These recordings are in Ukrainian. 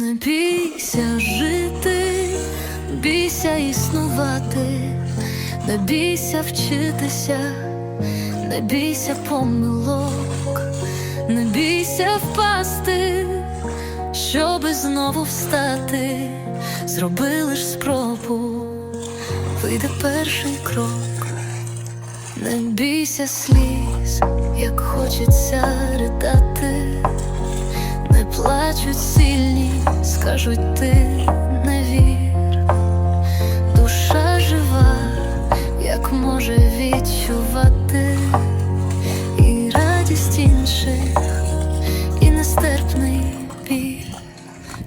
Не бійся жити, бійся існувати, не бійся вчитися, не бійся помилок, не бійся впасти, щоби знову встати, зроби лиш спробу, вийде перший крок, не бійся сліз, як хочеться. Не плачуть сильні, скажуть ти не вір. Душа жива, як може відчувати і радість інших, і нестерпний біль.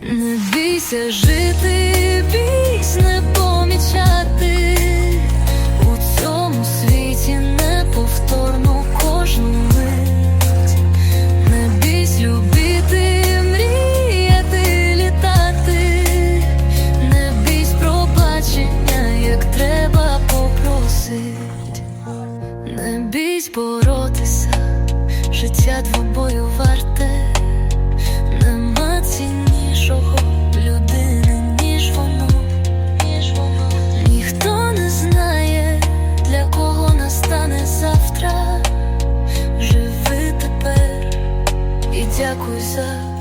Не бійся жити, бійсь не помічати у цьому світі неповторну не бійсь боротися, життя двобою варте, нема ціннішого людини, ніж воно, ніж воно. Ніхто не знає, для кого настане завтра. Живи тепер і дякуй за